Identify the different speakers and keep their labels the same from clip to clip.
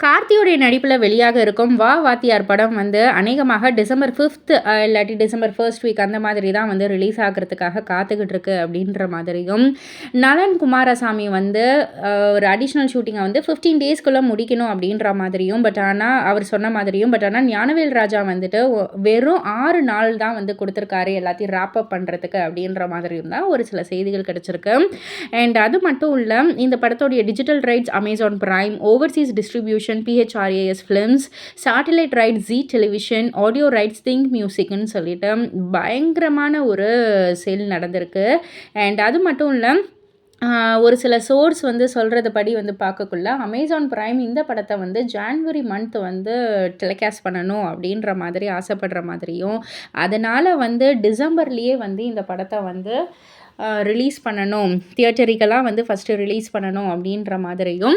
Speaker 1: கார்த்தியோடைய நடிப்பில் வெளியாக இருக்கும் வா வாத்தியார் படம் வந்து அநேகமாக டிசம்பர் ஃபிஃப்த் இல்லாட்டி டிசம்பர் ஃபர்ஸ்ட் வீக் அந்த மாதிரி தான் வந்து ரிலீஸ் ஆகிறதுக்காக காத்துக்கிட்டு இருக்கு அப்படின்ற மாதிரியும் நலன் குமாரசாமி வந்து ஒரு அடிஷ்னல் ஷூட்டிங்கை வந்து ஃபிஃப்டீன் டேஸ்க்குள்ளே முடிக்கணும் அப்படின்ற மாதிரியும் பட் ஆனால் அவர் சொன்ன மாதிரியும் பட் ஆனால் ஞானவேல் ராஜா வந்துட்டு வெறும் ஆறு நாள் தான் வந்து கொடுத்துருக்காரு எல்லாத்தையும் ரேப் அப் பண்ணுறதுக்கு அப்படின்ற மாதிரியும் தான் ஒரு சில செய்திகள் கிடச்சிருக்கு. அண்ட் அது மட்டும் இல்லை இந்த படத்தோடைய digital rights Amazon Prime overseas distribution television பிஹெச்ஆர்ஏஎஸ் films satellite right Zee television audio rights Think மியூசிக்னு சொல்லிட்டு பயங்கரமான ஒரு சேல் நடந்திருக்கு. அண்ட் அது மட்டும் இல்லை ஒரு சில சோர்ஸ் வந்து சொல்கிறது படி வந்து பார்க்கக்குள்ள அமேசான் ப்ரைம் இந்த படத்தை வந்து ஜான்வரி மந்த் வந்து டெலிகாஸ்ட் பண்ணணும் அப்படின்ற மாதிரி ஆசைப்படுற மாதிரியும் அதனால் வந்து டிசம்பர்லேயே வந்து இந்த படத்தை வந்து ரிலீஸ் பண்ணணும். தியேட்டரிக்கெல்லாம் வந்து ஃபஸ்ட்டு ரிலீஸ் பண்ணணும் அப்படின்ற மாதிரியும்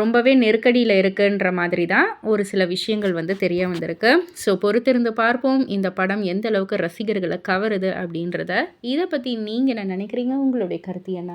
Speaker 1: ரொம்பவே நெருக்கடியில் இருக்குன்ற மாதிரி தான் ஒரு சில விஷயங்கள் வந்து தெரிய வந்திருக்கு. ஸோ பொறுத்திருந்து பார்ப்போம் இந்த படம் எந்த அளவுக்கு ரசிகர்களை கவருது அப்படின்றத. இதை பற்றி நீங்கள் என்ன நினைக்கிறீங்க? உங்களுடைய கருத்து என்ன?